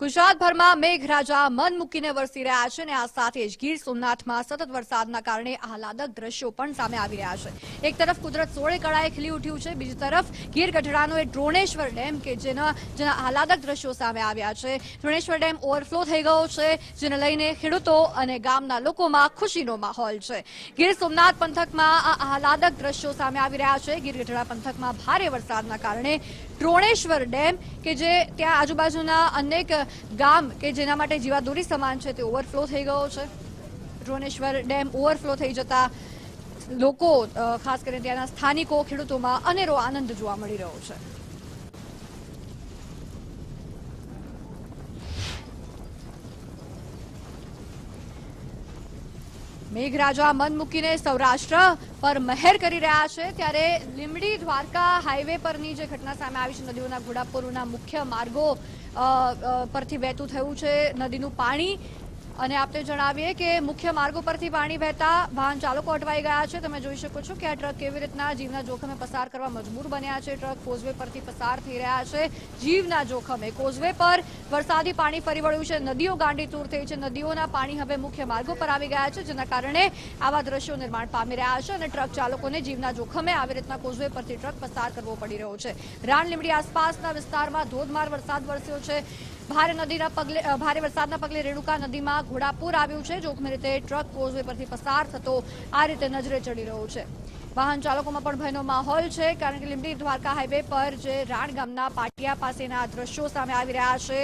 ગુજરાતભરમાં મેઘરાજા મન મૂકીને વરસી રહ્યા છે અને આ સાથે જ ગીર સોમનાથમાં સતત વરસાદના કારણે આહલાદક દ્રશ્યો પણ સામે આવી રહ્યા છે. એક તરફ કુદરત સોળે કળાએ ખીલી ઉઠ્યું છે, બીજી તરફ ગીર ગઢડાનો એ ડ્રોણેશ્વર ડેમ કે જેના જેના આહલાદક દ્રશ્યો સામે આવ્યા છે. ડ્રોણેશ્વર ડેમ ઓવરફ્લો થઈ ગયો છે, જેને લઈને ખેડૂતો અને ગામના લોકોમાં ખુશીનો માહોલ છે. ગીર સોમનાથ પંથકમાં આ આહલાદક દ્રશ્યો સામે આવી રહ્યા છે. ગીર ગઢડા પંથકમાં ભારે વરસાદના કારણે દ્રોણેશ્વર ડેમ, કે જે ત્યાં આજુબાજુના અનેક ગામ કે જેના માટે જીવાદોરી સમાન છે, તે ઓવરફ્લો થઈ ગયો છે. દ્રોણેશ્વર ડેમ ઓવરફ્લો થઈ જતા લોકો ખાસ કરીને ત્યાંના સ્થાનિકો ખેડૂતોમાં અનેરો આનંદ જોવા મળી રહ્યો છે. મેઘરાજા મન મૂકીને સૌરાષ્ટ્ર પર મહેર કરી રહ્યા છે ત્યારે લીમડી દ્વારકા હાઈવે પરની જે ઘટના સામે આવી છે, નદીઓના ઘોડાપુરના મુખ્ય માર્ગો પરથી વહેતું થયું છે, નદીનું પાણી. અને આપને જણાવીએ કે મુખ્ય માર્ગો પરથી પાણી વહેતા વાહન ચાલકો અટવાઈ ગયા છે. તમે જોઈ શકો છો કે આ ટ્રક કેવી રીતના જીવના જોખમે પસાર કરવા મજબૂર બન્યા છે. ટ્રક કોઝવે પરથી પસાર થઈ રહ્યા છે. જીવના જોખમે કોઝવે પર વરસાદી પાણી ફરી વળ્યું છે. નદીઓ ગાંડીતૂર થઈ છે. નદીઓના પાણી હવે મુખ્ય માર્ગો પર આવી ગયા છે, જેના કારણે આવા દ્રશ્યો નિર્માણ પામી રહ્યા છે અને ટ્રક ચાલકોને જીવના જોખમે આવી રીતના કોઝવે પરથી ટ્રક પસાર કરવો પડી રહ્યો છે. રાણ લીમડી આસપાસના વિસ્તારમાં ધોધમાર વરસાદ વરસ્યો છે. ભારે નદીના પગલે ભારે વરસાદના પગલે રેણુકા નદીમાં ઘોડાપુર આવ્યું છે. જોખમી રીતે ટ્રક કોઝવે પરથી પસાર થતો આ રીતે નજરે ચડી રહ્યો છે. વાહન ચાલકોમાં પણ ભયનો માહોલ છે, કારણ કે લીંબડી દ્વારકા હાઈવે પર જે રાણ ગામના પાટિયા પાસેના દ્રશ્યો સામે આવી રહ્યા છે.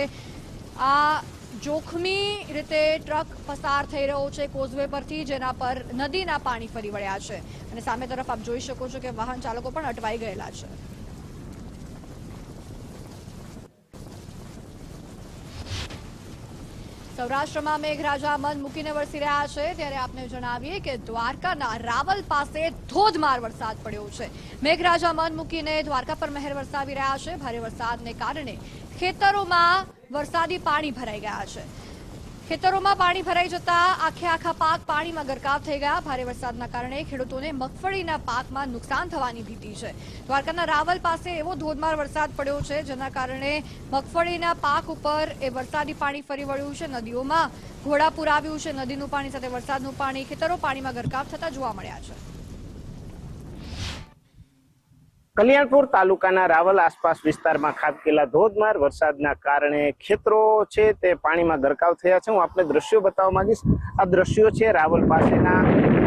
આ જોખમી રીતે ટ્રક પસાર થઈ રહ્યો છે કોઝવે પરથી, જેના પર નદીના પાણી ફરી વળ્યા છે. અને સામે તરફ આપ જોઈ શકો છો કે વાહન ચાલકો પણ અટવાઈ ગયેલા છે. સૌરાષ્ટ્રમાં મેઘરાજા મન મૂકીને વરસી રહ્યા છે. ત્યારે આપને જણાવીએ કે દ્વારકાના રાવલ પાસે ધોધમાર વરસાદ પડ્યો છે. મેઘરાજા મન મૂકીને દ્વારકા પર મહેર વરસાવી રહ્યા છે. ભારે વરસાદને કારણે ખેતરોમાં વરસાદી પાણી ભરાઈ ગયા છે. ખેતરોમાં પાણી ભરાઈ જતા આખે આખા પાક પાણીમાં ગરકાવ થઈ ગયા. ભારે વરસાદના કારણે ખેડૂતોને મગફળીના પાકમાં નુકસાન થવાની ભીતિ છે. દ્વારકાના રાવલ પાસે એવો ધોધમાર વરસાદ પડ્યો છે, જેના કારણે મગફળીના પાક ઉપર એ વરસાદી પાણી ફરી વળ્યું છે. નદીઓમાં ઘોડાપુર આવ્યું છે. નદીનું પાણી સાથે વરસાદનું પાણી ખેતરો પાણીમાં ગરકાવ થતા જોવા મળ્યા છે. કલ્યાણપુર તાલુકાના રાવલ આસપાસ વિસ્તારમાં ખાબકેલા ધોધમાર વરસાદના કારણે ખેતરો છે તે પાણીમાં ગરકાવ થયા છે. હું આપને દ્રશ્યો બતાવવા માંગીશ. આ દ્રશ્યો છે રાવલ પાસેના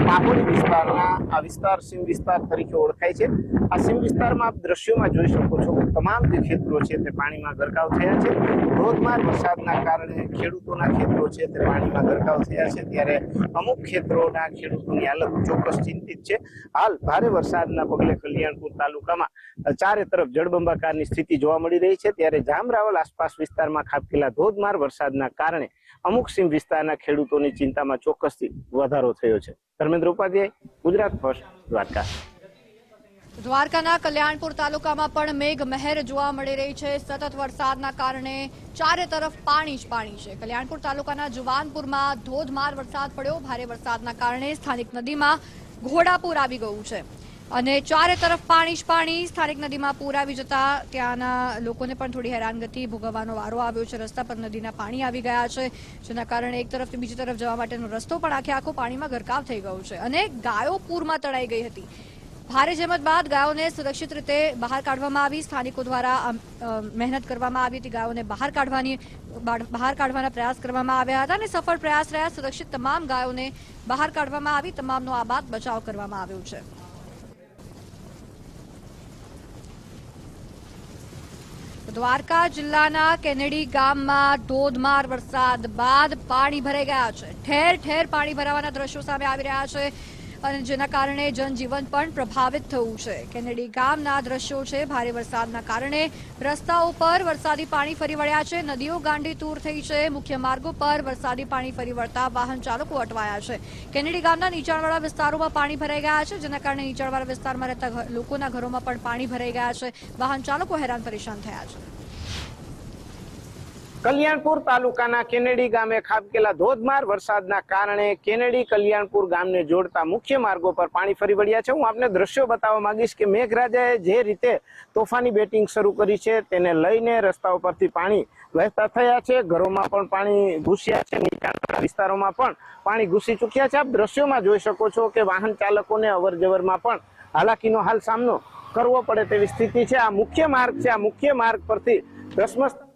માહોલી વિસ્તારના. આ વિસ્તાર સીમ વિસ્તાર તરીકે ઓળખાય છે. આ સીમ વિસ્તારમાં આપ દ્રશ્યોમાં જોઈ શકો છો કે તમામ જે ખેતરો છે તે પાણીમાં ગરકાવ થયા છે. ધોધમાર વરસાદના કારણે ખેડૂતોના ખેતરો છે તે પાણીમાં ગરકાવ થયા છે. ત્યારે અમુક ખેતરોના ખેડૂતોની હાલત ચોક્કસ ચિંતિત છે. હાલ ભારે વરસાદના પગલે કલ્યાણપુર તાલુકામાં ચારે તરફ જળબંબાકારની સ્થિતિ જોવા મળી રહી છે. ત્યારે જામરાવલ આસપાસ વિસ્તારમાં ખાબકેલા ધોધમાર વરસાદના કારણે અમુક સીમ વિસ્તારના ખેડૂતોની ચિંતામાં ચોક્કસથી વધારો થયો છે. ધર્મેન્દ્ર ઉપાધ્યાય, ગુજરાત ફર્સ્ટ, દ્વારકા. દ્વારકાના કલ્યાણપુર તાલુકામાં પણ મેઘ મહેર જોવા મળી રહી છે. સતત વરસાદના કારણે ચારે તરફ પાણી જ પાણી છે. કલ્યાણપુર તાલુકાના જુવાનપુરમાં ધોધમાર વરસાદ પડ્યો. ભારે વરસાદના કારણે સ્થાનિક નદીમાં ઘોડાપુર આવી ગયું છે. અને ચારે તરફ પાણી જ પાણી. સ્થાનિક નદીમાં પૂર આવી જતા ત્યાંના લોકોને પણ થોડી હેરાનગતિ ભોગવવાનો વારો આવ્યો છે. રસ્તા પર નદીના પાણી આવી ગયા છે, જેના કારણે એક તરફથી બીજી તરફ જવા માટેનો રસ્તો પણ આખે આખો પાણીમાં ગરકાવ થઈ ગયો છે અને ગાયો પૂરમાં તળાઈ ગઈ હતી. ભારે જહેમત બાદ ગાયોને સુરક્ષિત રીતે બહાર કાઢવામાં આવી. સ્થાનિકો દ્વારા મહેનત કરવામાં આવી હતી. ગાયોને બહાર કાઢવાની, બહાર કાઢવાના પ્રયાસ કરવામાં આવ્યા હતા અને સફળ પ્રયાસ રહ્યા. સુરક્ષિત તમામ ગાયોને બહાર કાઢવામાં આવી. તમામનો આ બાદ બચાવ કરવામાં આવ્યો છે. દ્વારકા જિલ્લાના કેનેડી ગામમાં ધોધમાર વરસાદ બાદ પાણી ભરાઈ ગયા છે. ઠેર ઠેર પાણી ભરાવાના દ્રશ્યો સામે આવી રહ્યા છે. અને જેના કારણે જનજીવન પણ પ્રભાવિત થયું છે. કેનેડી ગામના દ્રશ્યો છે. ભારે વરસાદના કારણે રસ્તાઓ પર વરસાદી પાણી ફરી વળ્યા છે. નદીઓ ગાંડી તૂર થઈ છે. મુખ્ય માર્ગો પર વરસાદી પાણી ફરી વળતા વાહન ચાલકો અટવાયા છે. કેનેડી ગામના નીચાણવાળા વિસ્તારોમાં પાણી ભરાઈ ગયા છે, જેના કારણે નીચાણવાળા વિસ્તારમાં રહેતા લોકોના ઘરોમાં પણ પાણી ભરાઈ ગયા છે. વાહન ચાલકો હેરાન પરેશાન થયા છે. કલ્યાણપુર તાલુકાના કેનેડી ગામે ખાબકેલા ધોધમાર વરસાદના કારણે કેનેડી કલ્યાણપુર ગામને જોડતા મુખ્ય માર્ગો પર પાણી ફરી વળ્યા છે. હું આપને દ્રશ્યો બતાવવા માંગીશ કે મેઘરાજાએ જે રીતે તોફાની બેટિંગ શરૂ કરી છે તેને લઈને રસ્તાઓ પરથી પાણી વહેતા થયા છે. ઘરોમાં પણ પાણી ઘૂસ્યા છે. નીચાણવાળા વિસ્તારોમાં પણ પાણી ઘૂસી ચૂક્યા છે. આપ દ્રશ્યોમાં જોઈ શકો છો કે વાહન ચાલકોને અવર જવરમાં પણ હાલાકીનો હાલ સામનો કરવો પડે તેવી સ્થિતિ છે. આ મુખ્ય માર્ગ છે. આ મુખ્ય માર્ગ પરથી ધસમસ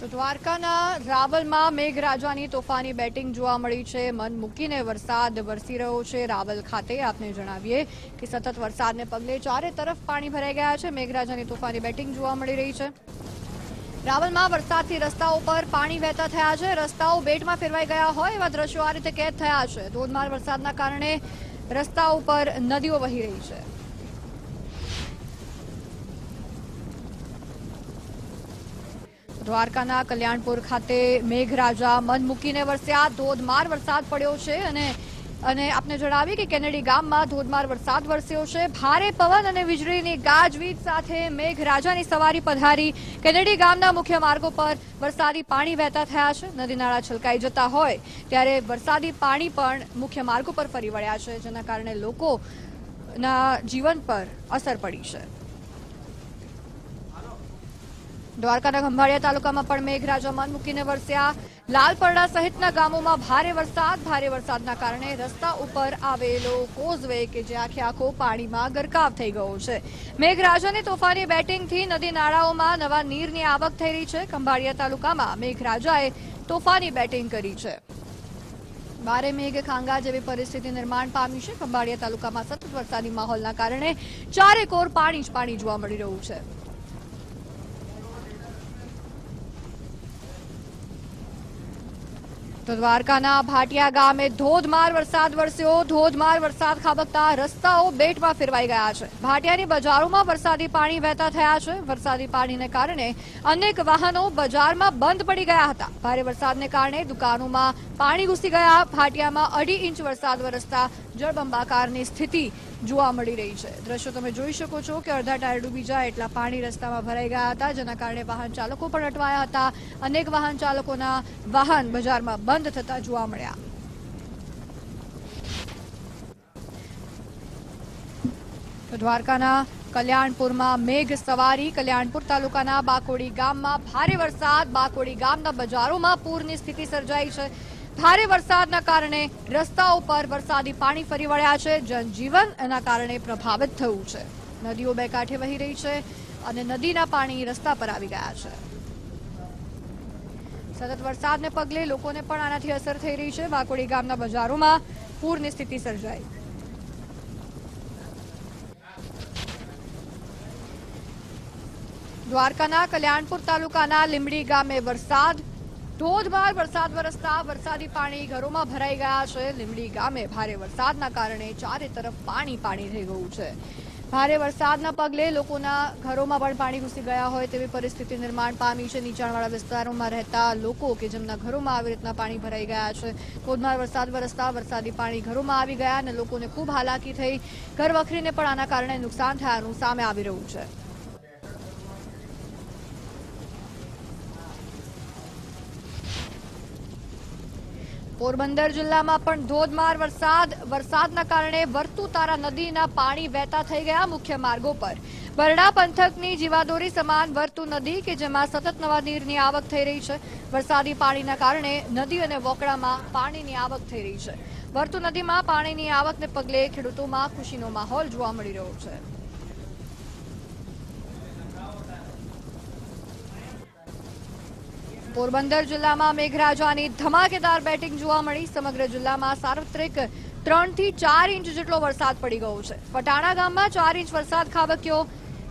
તો દ્વારકાના રાવલમાં મેઘરાજાની તોફાની બેટિંગ જોવા મળી છે. મન મૂકીને વરસાદ વરસી રહ્યો છે. રાવલ ખાતે આપને જણાવીએ કે સતત વરસાદને પગલે ચારે તરફ પાણી ભરાઈ ગયા છે. મેઘરાજાની તોફાની બેટિંગ જોવા મળી રહી છે. રાવલમાં વરસાદથી રસ્તાઓ પર પાણી વહેતા થયા છે. રસ્તાઓ બેટમાં ફેરવાઈ ગયા હોય એવા દ્રશ્યો આ રીતે કેદ થયા છે. ધોધમાર વરસાદના કારણે રસ્તા ઉપર નદીઓ વહી રહી છે. દ્વારકાના કલ્યાણપુર ખાતે મેઘરાજા મન મૂકીને વરસ્યા. ધોધમાર વરસાદ પડ્યો છે અને અને આપને જણાવી કે કેનેડી ગામમાં ધોધમાર વરસાદ વરસ્યો છે. ભારે પવન અને વીજળીની ગાજવીજ સાથે મેઘરાજાની સવારી પધારી. કેનેડી ગામના મુખ્ય માર્ગો પર વરસાદી પાણી વહેતા થયા છે. નદી નાળા છલકાઈ જતા હોય ત્યારે વરસાદી પાણી પણ મુખ્ય માર્ગો પર ફરી વળ્યા છે, જેના કારણે લોકોના જીવન પર અસર પડી છે. દ્વારકાના ખંભાળિયા તાલુકામાં પણ મેઘરાજા મન મૂકીને વરસ્યા. લાલપરડા સહિતના ગામોમાં ભારે વરસાદ. ભારે વરસાદના કારણે રસ્તા ઉપર આવેલો કોઝવે કે જે આખે આખો પાણીમાં ગરકાવ થઈ ગયો છે. મેઘરાજાની તોફાની બેટિંગથી નદી નાળાઓમાં નવા નીરની આવક થઈ રહી છે. ખંભાળિયા તાલુકામાં મેઘરાજાએ તોફાની બેટિંગ કરી છે. ભારે મેઘ ખાંગા જેવી પરિસ્થિતિ નિર્માણ પામી છે. ખંભાળિયા તાલુકામાં સતત વરસાદી માહોલના કારણે ચારે કોર પાણી જ પાણી જોવા મળી રહ્યું છે. તો દ્વારકાના ભાટિયા ગામે ધોધમાર વરસાદ વરસ્યો. ધોધમાર વરસાદ ખાબકતા રસ્તાઓ બેટમાં ફેરવાઈ ગયા છે. ભાટિયાની બજારોમાં વરસાદી પાણી વહેતા થયા છે. વરસાદી પાણીને કારણે અનેક વાહનો બજારમાં બંધ પડી ગયા હતા. ભારે વરસાદને કારણે દુકાનોમાં પાણી ઘૂસી ગયા. ભાટિયામાં અઢી ઇંચ વરસાદ વરસતા જળબંબાકારની સ્થિતિ જોવા મળી રહી છે. દ્રશ્યો તમે જોઈ શકો છો કે અડધા ટાયર ડૂબી જાય એટલા પાણી રસ્તામાં ભરાઈ ગયા હતા, જેના કારણે વાહન ચાલકો પણ અટવાયા હતા. અનેક વાહન ચાલકોના વાહન બજારમાં બંધ થતા જોવા મળ્યા. દ્વારકાના કલ્યાણપુરમાં મેઘ સવારી. કલ્યાણપુર તાલુકાના બાકોડી ગામમાં ભારે વરસાદ. બાકોડી ગામના બજારોમાં પૂરની સ્થિતિ સર્જાઈ છે. ભારે વરસાદના કારણે રસ્તાઓ પર વરસાદી પાણી ફરી વળ્યા છે. જનજીવન એના કારણે પ્રભાવિત થયું છે. નદીઓ બે કાંઠે વહી રહી છે અને નદીના પાણી રસ્તા પર આવી ગયા છે. સતત વરસાદને પગલે લોકોને પણ આનાથી અસર થઈ રહી છે. વાકોડી ગામના બજારોમાં પૂરની સ્થિતિ સર્જાઈ. દ્વારકાના કલ્યાણપુર તાલુકાના લીંબડી ગામે વરસાદ ધોધમાર વરસાદ વરસતા વરસાદી પાણી ઘરોમાં ભરાઈ ગયા છે. લીમડી ગામે ભારે વરસાદના કારણે ચારે તરફ પાણી પાણી થઈ ગયું છે. ભારે વરસાદના પગલે લોકોના ઘરોમાં પણ પાણી ઘૂસી ગયા હોય તેવી પરિસ્થિતિ નિર્માણ પામી છે. નીચાણવાળા વિસ્તારોમાં રહેતા લોકો કે જેમના ઘરોમાં આવી રીતના પાણી ભરાઈ ગયા છે. ધોધમાર વરસાદ વરસતા વરસાદી પાણી ઘરોમાં આવી ગયા અને લોકોને ખૂબ હાલાકી થઈ. ઘર વખરીને પણ આના કારણે નુકસાન થયાનું સામે આવી રહ્યું છે. પોરબંદર જિલ્લામાં પણ ધોધમાર વરસાદ. વરસાદના કારણે વર્તુતારા નદીના પાણી વહેતા થઈ ગયા મુખ્ય માર્ગો પર. બરડા પંથકની જીવાદોરી સમાન વર્તુ નદી કે જેમાં સતત નવા નીરની આવક થઈ રહી છે. વરસાદી પાણીના કારણે નદી અને વોકળામાં પાણીની આવક થઈ રહી છે. વર્તુ નદીમાં પાણીની આવકને પગલે ખેડૂતોમાં ખુશીનો માહોલ જોવા મળી રહ્યો છે. પોરબંદર જિલ્લામાં મેઘરાજાની ધમાકેદાર બેટિંગ જોવા મળી. સમગ્ર જિલ્લામાં સાર્વત્રિક ત્રણથી ચાર ઇંચ જેટલો વરસાદ પડી ગયો છે. પટાણા ગામમાં ચાર ઇંચ વરસાદ ખાબક્યો.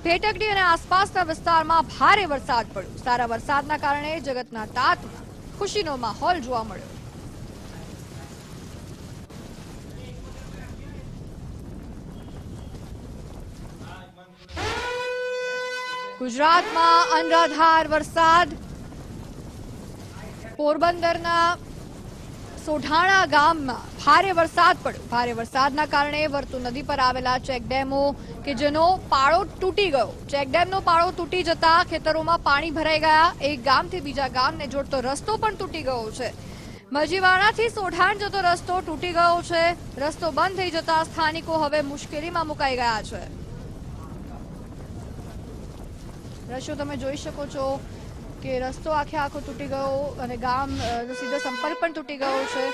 ભેટકડી અને આસપાસના વિસ્તારમાં ભારે વરસાદ પડ્યો. સારા વરસાદના કારણે જગતના તાતમાં ખુશીનો માહોલ જોવા મળ્યો. ગુજરાતમાં અનરાધાર વરસાદ. પોરબંદરના સોઢાણા ગામમાં ભારે વરસાદ પડ્યો. ભારે વરસાદના કારણે વર્તુ નદી પર આવેલા ચેકડેમો કે જેનો પાળો તૂટી ગયો. ચેકડેમનો પાળો તૂટી જતા ખેતરોમાં પાણી ભરાઈ ગયા. એક ગામથી બીજા ગામને જોડતો રસ્તો પણ તૂટી ગયો છે. મજીવાડાથી સોઢાણ જતો રસ્તો તૂટી ગયો છે. રસ્તો બંધ થઈ જતા સ્થાનિકો હવે મુશ્કેલીમાં મુકાઈ ગયા છે. દ્રશ્યો તમે જોઈ શકો છો. કે રસ્તો આખે આખો તૂટી ગયો અને ગામ સીધો સંપર્ક પણ તૂટી ગયો છે.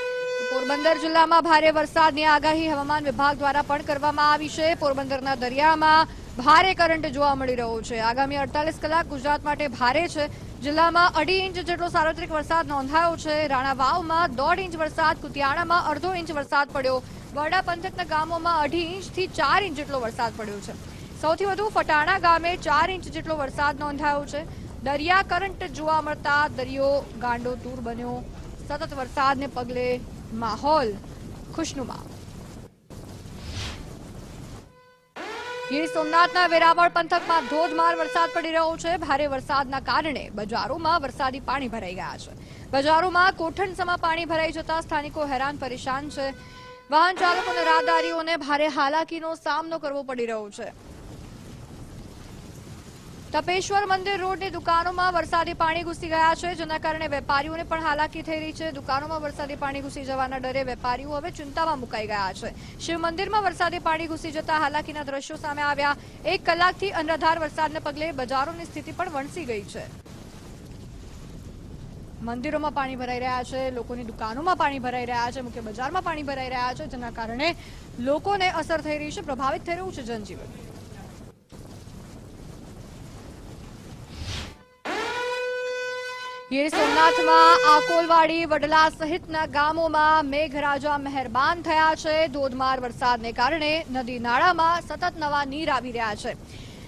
પોરબંદર જિલ્લામાં ભારે વરસાદની આગાહી હવામાન વિભાગ દ્વારા પણ કરવામાં આવી છે. પોરબંદરના દરિયામાં ભારે કરંટ જોવા મળી રહ્યો છે. આગામી અડતાલીસ કલાક ગુજરાત માટે ભારે છે. જિલ્લામાં અઢી ઇંચ જેટલો સાર્વત્રિક વરસાદ નોંધાયો છે. રાણા વાવમાં દોઢ ઇંચ વરસાદ, કુતિયાણામાં અડધો ઇંચ વરસાદ પડ્યો. વરડા પંથકના ગામોમાં અઢી ઇંચથી ચાર ઇંચ જેટલો વરસાદ પડ્યો છે. સૌથી વધુ ફટાણા ગામે ચાર ઇંચ જેટલો વરસાદ નોંધાયો છે. દરિયા કરંટ જોવા મળતા દરિયો ગાંડો તૂર બન્યો. સતત વરસાદને પગલે માહોલ ખુશનુમા. ગીર સોમનાથના વેરાવળ પંથકમાં ધોધમાર વરસાદ પડી રહ્યો છે. ભારે વરસાદના કારણે બજારોમાં વરસાદી પાણી ભરાઈ ગયા છે. બજારોમાં કોઠણસમાં પાણી ભરાઈ જતા સ્થાનિકો હેરાન પરેશાન છે. વાહન ચાલકો અને રાહદારીઓને ભારે હાલાકીનો સામનો કરવો પડી રહ્યો છે. તપેશ્વર મંદિર રોડની દુકાનોમાં વરસાદી પાણી ઘૂસી ગયા છે, જેના કારણે વેપારીઓને પણ હાલાકી થઈ રહી છે. દુકાનોમાં વરસાદી પાણી ઘૂસી જવાના ડરે વેપારીઓ હવે ચિંતામાં મુકાઈ ગયા છે. શિવ મંદિરમાં વરસાદી પાણી ઘૂસી જતા હાલાકીના દ્રશ્યો સામે આવ્યા. એક કલાકથી અનરાધાર વરસાદને પગલે બજારોની સ્થિતિ પણ વણસી ગઈ છે. મંદિરોમાં પાણી ભરાઈ રહ્યા છે, લોકોની દુકાનોમાં પાણી ભરાઈ રહ્યા છે, મુખ્ય બજારમાં પાણી ભરાઈ રહ્યા છે, જેના કારણે લોકોને અસર થઈ રહી છે, પ્રભાવિત થઈ રહ્યું છે જનજીવન. ગીર સોમનાથમાં આકોલવાડી વડલા સહિતના ગામોમાં મેઘરાજા મહેરબાન થયા છે. ધોધમાર વરસાદને કારણે નદી નાળામાં સતત નવા નીર આવી રહ્યા છે.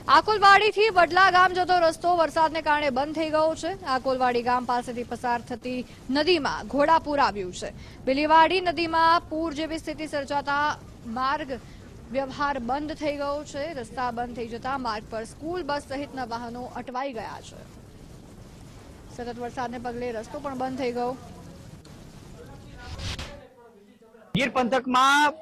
આકોલવાડીથી વડલા ગામ જતો રસ્તો વરસાદને કારણે બંધ થઈ ગયો છે. આકોલવાડી ગામ પાસેથી પસાર થતી નદીમાં ઘોડાપૂર આવ્યું છે. બિલીવાડી નદીમાં પૂર જેવી સ્થિતિ સર્જાતા માર્ગ વ્યવહાર બંધ થઈ ગયો છે. રસ્તા બંધ થઈ જતા માર્ગ પર સ્કૂલ, બસ સહિતના વાહનો અટવાઈ ગયા છે. સતત વરસાદને પગલે રસ્તો પણ બંધ થઈ ગયો. ગીર પંથકમાં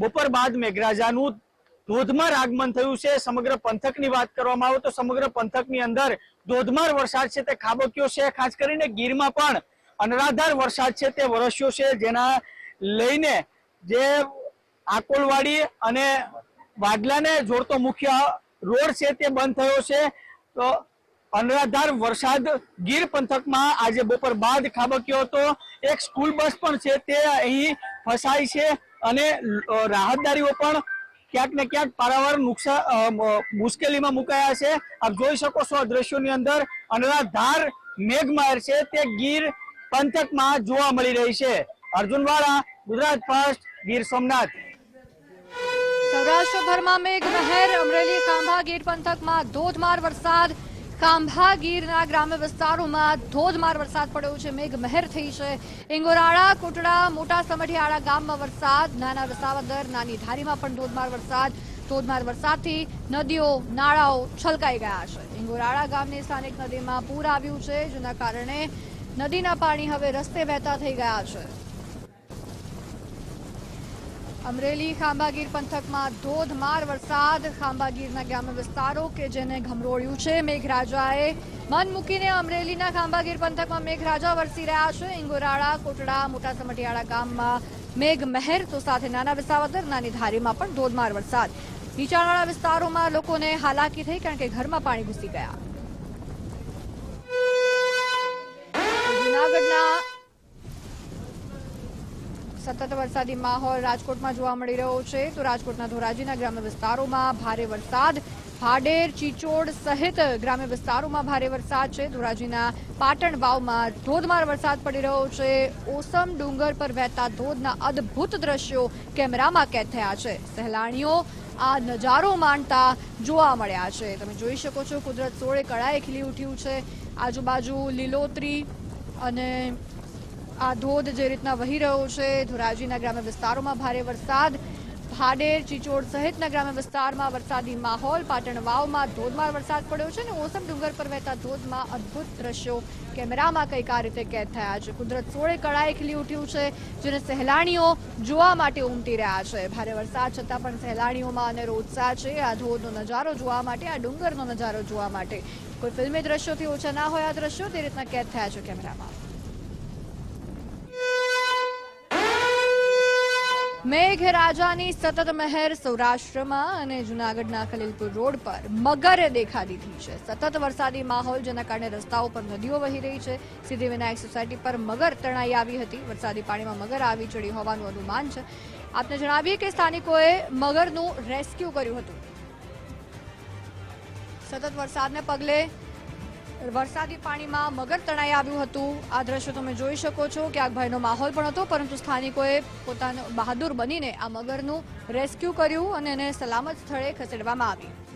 બપોર બાદ મેઘરાજાનું ધોધમાર આગમન થયું છે. સમગ્ર પંથકની વાત કરવામાં આવે તો સમગ્ર પંથકની અંદર ધોધમાર વરસાદ છે તે ખાબક્યો છે. ખાસ કરીને ગીરમાં પણ અનરાધાર વરસાદ છે તે વરસ્યો છે. જેના લઈને જે આકોલવાડી અને વાડલાને જોડતો મુખ્ય રોડ છે તે બંધ થયો છે. તો અનરાધાર વરસાદ ગીર પંથકમાં આજે બપોર બાદ ખાબક્યો હતો. એક સ્કૂલ બસ પણ છે તે અહીં ફસાઈ છે અને રાહતદારીઓ પણ ક્યાંક ને ક્યાંક પારાવાર નુકસાન મુશ્કેલીમાં મુકાયા છે. આપ જોઈ શકો છો દ્રશ્યોની અંદર અનરાધાર મેઘમહેર છે તે ગીર પંથકમાં જોવા મળી રહી છે. અર્જુનવાળા ગુજરાત ફર્સ્ટ ગીર સોમનાથ. સૌરાષ્ટ્રભરમાં મેઘમહેર, અમરેલી ખાંભા ગીર પંથકમાં ધોધમાર વરસાદ ખાંભા ગીરના ગ્રામ્ય વિસ્તારોમાં ધોધમાર વરસાદ પડ્યો છે, મેઘમહેર થઈ છે. ઇંગોરાળા, કોટડા, મોટા સમઢિયાળા ગામમાં વરસાદ, નાના વસાવદર, નાની ધારીમાં પણ ધોધમાર વરસાદ. ધોધમાર વરસાદથી નદીઓ, નાળાઓ છલકાઈ ગયા છે. ઇંગોરાળા ગામની સ્થાનિક નદીમાં પૂર આવ્યું છે, જેના કારણે નદીના પાણી હવે રસ્તે વહેતા થઈ ગયા છે. અમરેલી ખાંભાગીર પંથકમાં ધોધમાર વરસાદ. ખાંભાગીરના ગ્રામ્ય વિસ્તારો કે જેને ઘમરોળ્યું છે, મેઘરાજાએ મન મૂકીને અમરેલીના ખાંભાગીર પંથકમાં મેઘરાજા વરસી રહ્યા છે. ઇંગોરાળા, કોટડા, મોટા સમઢિયાળા ગામમાં મેઘ મહેર તો સાથે નાના વિસાવદર, નાની ધારીમાં પણ ધોધમાર વરસાદ. નીચાણવાળા વિસ્તારોમાં લોકોને હાલાકી થઈ કારણ કે ઘરમાં પાણી ઘૂસી ગયા. જૂનાગઢના સતત વરસાદી માહોલ રાજકોટમાં જોવા મળી રહ્યો છે, તો રાજકોટના ધોરાજીના ગ્રામ્ય વિસ્તારોમાં ભારે વરસાદ. ભાડેર, ચીચોડ સહિત ગ્રામ્ય વિસ્તારોમાં ભારે વરસાદ છે. ધોરાજીના પાટણ વાવમાં ધોધમાર વરસાદ પડી રહ્યો છે. ઓસમ ડુંગર પર વહેતા ધોધના અદ્ભુત દ્રશ્યો કેમેરામાં કેદ થયા છે. સહેલાણીઓ આ નજારો માણતા જોવા મળ્યા છે. તમે જોઈ શકો છો, કુદરત સોળે કળાએ ખીલી ઉઠ્યું છે. આજુબાજુ લીલોતરી અને આ ધોધ જે રીતના વહી રહ્યો છે, ધોરાજીના ગ્રામ્ય વિસ્તારોમાં ભારે વરસાદ, ભાડેર, ચીચોડ સહિતના ગ્રામ્ય વિસ્તારમાં વરસાદી માહોલ પાટણ વાવમાં ધોધમાર વરસાદ પડ્યો છે અને ઓસમ ડુંગર પર વહેતા ધોધમાં અદ્ભુત દ્રશ્યો કેમેરામાં કંઈક આ રીતે કેદ થયા છે. કુદરત સોળે કળાએ ખીલી ઉઠ્યું છે, જેને સહેલાણીઓ જોવા માટે ઉમટી રહ્યા છે. ભારે વરસાદ છતાં પણ સહેલાણીઓમાં અનેરો ઉત્સાહ છે. આ ધોધનો નજારો જોવા માટે, આ ડુંગરનો નજારો જોવા માટે કોઈ ફિલ્મી દ્રશ્યોથી ઓછા ના હોય આ દ્રશ્યો, તે રીતના કેદ થયા છે કેમેરામાં. મેઘરાજાની સતત મહેર સૌરાષ્ટ્રમાં અને જુનાગઢના ખલીલપુર રોડ પર મગરે દેખા દીધી છે. સતત વરસાદી માહોલ, જેના કારણે રસ્તાઓ પર નદીઓ વહી રહી છે. સિદ્ધિવિનાયક સોસાયટી પર મગર તણાઈ આવી હતી. વરસાદી પાણીમાં મગર આવી ચડી હોવાનું અનુમાન છે. આપને જણાવીએ કે સ્થાનિકોએ મગરનું રેસ્ક્યુ કર્યું હતું. સતત વરસાદને પગલે વરસાદી પાણીમાં મગર તણાઈ આવ્યું હતું. આ દ્રશ્ય તમે જોઈ શકો છો કે આગ ભયનો માહોલ પણ હતો, પરંતુ સ્થાનિકોએ પોતાનો બહાદુર બનીને આ મગરનું રેસ્ક્યુ કર્યું અને એને સલામત સ્થળે ખસેડવામાં આવી.